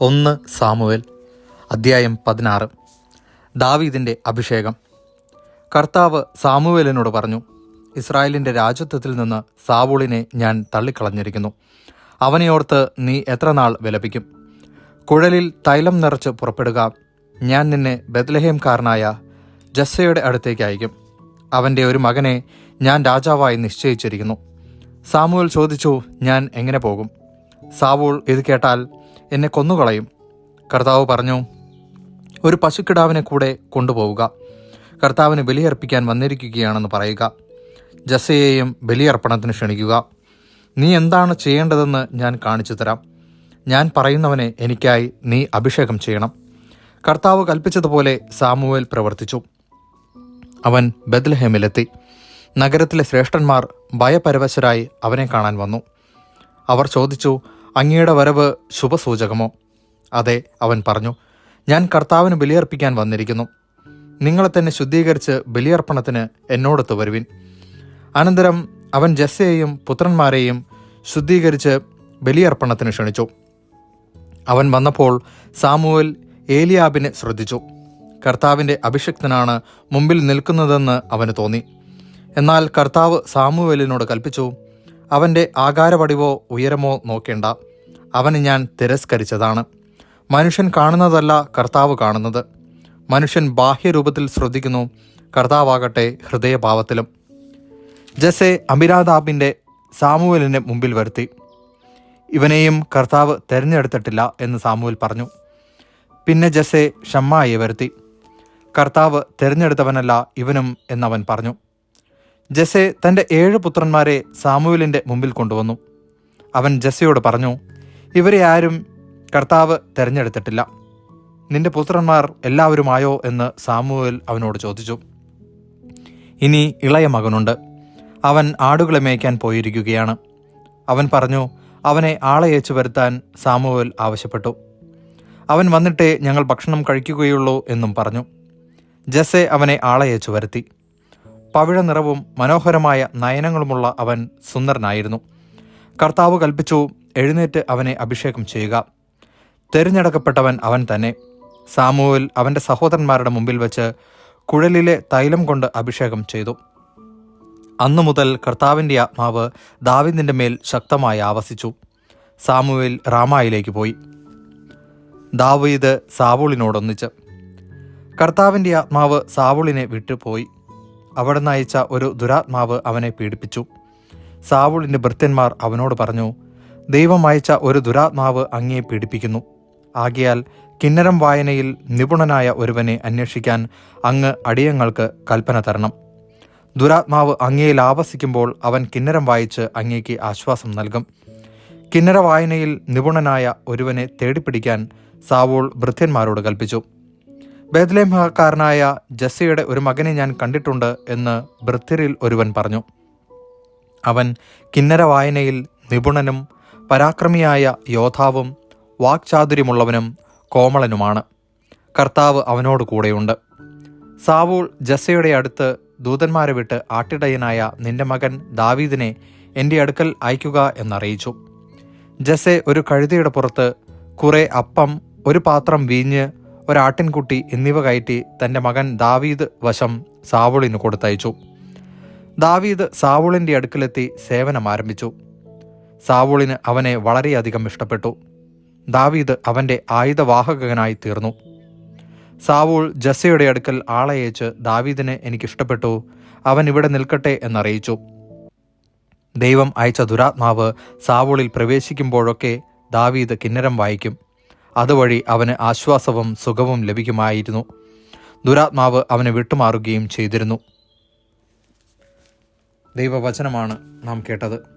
ഒന്ന് സാമുവേൽ അദ്ധ്യായം പതിനാറ്. ദാവീദിന്റെ അഭിഷേകം. കർത്താവ് സാമുവേലിനോട് പറഞ്ഞു ഇസ്രായേലിന്റെ രാജ്യത്വത്തിൽ നിന്ന് സാവൂളിനെ ഞാൻ തള്ളിക്കളഞ്ഞിരിക്കുന്നു. അവനെയോർത്ത് നീ എത്ര നാൾ വിലപിക്കും? കുഴലിൽ തൈലം നിറച്ച് പുറപ്പെടുക. ഞാൻ നിന്നെ ബദ്ലഹേംകാരനായ ജസ്സയുടെ അടുത്തേക്ക് അയക്കും. അവന്റെ ഒരു മകനെ ഞാൻ രാജാവായി നിശ്ചയിച്ചിരിക്കുന്നു. സാമുവൽ ചോദിച്ചു ഞാൻ എങ്ങനെ പോകും? സാവൂൾ ഇത് കേട്ടാൽ എന്നെ കൊന്നുകളയും. കർത്താവ് പറഞ്ഞു ഒരു പശുക്കിടാവിനെ കൂടെ കൊണ്ടുപോവുക. കർത്താവിന് ബലിയർപ്പിക്കാൻ വന്നിരിക്കുകയാണെന്ന് പറയുക. ജസയെയും ബലിയർപ്പണത്തിന് ക്ഷണിക്കുക. നീ എന്താണ് ചെയ്യേണ്ടതെന്ന് ഞാൻ കാണിച്ചു തരാം. ഞാൻ പറയുന്നവനെ എനിക്കായി നീ അഭിഷേകം ചെയ്യണം. കർത്താവ് കൽപ്പിച്ചതുപോലെ സാമുവേൽ പ്രവർത്തിച്ചു. അവൻ ബദ്ലഹേമിലെത്തി നഗരത്തിലെ ശ്രേഷ്ഠന്മാർ ഭയപരവശരായി അവനെ കാണാൻ വന്നു. അവർ ചോദിച്ചു അങ്ങയുടെ വരവ് ശുഭസൂചകമോ? അതെ അവൻ പറഞ്ഞു ഞാൻ കർത്താവിന് ബലിയർപ്പിക്കാൻ വന്നിരിക്കുന്നു. നിങ്ങളെ തന്നെ ശുദ്ധീകരിച്ച് ബലിയർപ്പണത്തിന് എന്നോടൊത്ത് വരുവിൻ. അനന്തരം അവൻ ജസ്സയെയും പുത്രന്മാരെയും ശുദ്ധീകരിച്ച് ബലിയർപ്പണത്തിന് ക്ഷണിച്ചു. അവൻ വന്നപ്പോൾ സാമുവൽ ഏലിയാബിനെ ശ്രദ്ധിച്ചു. കർത്താവിന്റെ അഭിഷിക്തനാണ് മുമ്പിൽ നിൽക്കുന്നതെന്ന് അവന് തോന്നി. എന്നാൽ കർത്താവ് സാമുവേലിനോട് കൽപ്പിച്ചു അവന്റെ ആകാരപടിവോ ഉയരമോ നോക്കേണ്ട. അവന് ഞാൻ തിരസ്കരിച്ചതാണ്. മനുഷ്യൻ കാണുന്നതല്ല കർത്താവ് കാണുന്നത്. മനുഷ്യൻ ബാഹ്യരൂപത്തിൽ ശ്രദ്ധിക്കുന്നു. കർത്താവാകട്ടെ ഹൃദയഭാവത്തിലും. ജസെ അമിരാദാബിന്റെ സാമുവലിന്റെ മുമ്പിൽ വരുത്തി. ഇവനെയും കർത്താവ് തിരഞ്ഞെടുത്തിട്ടില്ല എന്ന് സാമുവൽ പറഞ്ഞു. പിന്നെ ജസെ ഷമ്മായെ വരുത്തി. കർത്താവ് തിരഞ്ഞെടുത്തവനല്ല ഇവനും എന്നവൻ പറഞ്ഞു. ജസെ തന്റെ ഏഴ് പുത്രന്മാരെ സാമുവലിന്റെ മുമ്പിൽ കൊണ്ടുവന്നു. അവൻ ജസയോട് പറഞ്ഞു ഇവരെ ആരും കർത്താവ് തിരഞ്ഞെടുത്തിട്ടില്ല. നിന്റെ പുത്രന്മാർ എല്ലാവരുമായോ? എന്ന് സാമുവൽ അവനോട് ചോദിച്ചു. ഇനി ഇളയ മകനുണ്ട്. അവൻ ആടുകളെ മേയ്ക്കാൻ പോയിരിക്കുകയാണ്. അവൻ പറഞ്ഞു അവനെ ആളയച്ചു വരുത്താൻ സാമുവൽ ആവശ്യപ്പെട്ടു. അവൻ വന്നിട്ടേ ഞങ്ങൾ ഭക്ഷണം കഴിക്കുകയുള്ളൂ എന്നും പറഞ്ഞു. ജസെ അവനെ ആളയച്ചു വരുത്തി. പവിഴ നിറവും മനോഹരമായ നയനങ്ങളുമുള്ള അവൻ സുന്ദരനായിരുന്നു. കർത്താവ് കൽപ്പിച്ചു എഴുന്നേറ്റ് അവനെ അഭിഷേകം ചെയ്യുക. തെരഞ്ഞെടുക്കപ്പെട്ടവൻ അവൻ തന്നെ. സാമുവൽ അവന്റെ സഹോദരന്മാരുടെ മുമ്പിൽ വെച്ച് കുഴലിലെ തൈലം കൊണ്ട് അഭിഷേകം ചെയ്തു. അന്നു മുതൽ കർത്താവിന്റെ ആത്മാവ് ദാവിദിന്റെ മേൽ ശക്തമായി ആവസിച്ചു. സാമുവേൽ റാമായിലേക്ക് പോയി. ദാവീദ് സാവൂളിനോടൊന്നിച്ച്. കർത്താവിന്റെ ആത്മാവ് സാവൂളിനെ വിട്ടുപോയി. അവിടെ നയിച്ച ഒരു ദുരാത്മാവ് അവനെ പീഡിപ്പിച്ചു. സാവൂളിന്റെ ഭൃത്യന്മാർ അവനോട് പറഞ്ഞു ദൈവം അയച്ച ഒരു ദുരാത്മാവ് അങ്ങയെ പീഡിപ്പിക്കുന്നു. ആകിയാൽ കിന്നരം വായനയിൽ നിപുണനായ ഒരുവനെ അന്വേഷിക്കാൻ അങ്ങ് അടിയങ്ങൾക്ക് കൽപ്പന തരണം. ദുരാത്മാവ് അങ്ങയിൽ ആവസിക്കുമ്പോൾ അവൻ കിന്നരം വായിച്ച് അങ്ങേക്ക് ആശ്വാസം നൽകും. കിന്നര വായനയിൽ നിപുണനായ ഒരുവനെ തേടിപ്പിടിക്കാൻ സാവൂൾ ഭൃത്യന്മാരോട് കൽപ്പിച്ചു. ബേദ്ലേമക്കാരനായ ജസ്സിയുടെ ഒരു മകനെ ഞാൻ കണ്ടിട്ടുണ്ട് എന്ന് ഭൃത്യരിൽ ഒരുവൻ പറഞ്ഞു. അവൻ കിന്നര വായനയിൽ നിപുണനും പരാക്രമിയായ യോദ്ധാവും വാക്ചാതുര്യമുള്ളവനും കോമളനുമാണ്. കർത്താവ് അവനോട് കൂടെയുണ്ട്. സാവൂൾ ജസ്സയുടെ അടുത്ത് ദൂതന്മാരെ വിട്ട് ആട്ടിടയനായ നിന്റെ മകൻ ദാവീദിനെ എന്റെ അടുക്കൽ അയക്കുക എന്നറിയിച്ചു. ജസെ ഒരു കഴുതയുടെ പുറത്ത് കുറേ അപ്പം ഒരു പാത്രം വീഞ്ഞ് ഒരാട്ടിൻകുട്ടി എന്നിവ കയറ്റി തന്റെ മകൻ ദാവീദ് വശം സാവൂളിന് കൊടുത്തയച്ചു. ദാവീദ് സാവൂളിന്റെ അടുക്കലെത്തി സേവനം ആരംഭിച്ചു. സാവൂളിന് അവനെ വളരെയധികം ഇഷ്ടപ്പെട്ടു. ദാവീദ് അവന്റെ ആയുധവാഹകനായി തീർന്നു. സാവൂൾ ജസ്സയുടെ അടുക്കൽ ആളയച്ച് ദാവീദിനെ എനിക്കിഷ്ടപ്പെട്ടു അവൻ ഇവിടെ നിൽക്കട്ടെ എന്നറിയിച്ചു. ദൈവം അയച്ച ദുരാത്മാവ് സാവൂളിൽ പ്രവേശിക്കുമ്പോഴൊക്കെ ദാവീദ് കിന്നരം വായിക്കും. അതുവഴി അവന് ആശ്വാസവും സുഖവും ലഭിക്കുമായിരുന്നു. ദുരാത്മാവ് അവനെ വിട്ടുമാറുകയും ചെയ്തിരുന്നു. ദൈവവചനമാണ് നാം കേട്ടത്.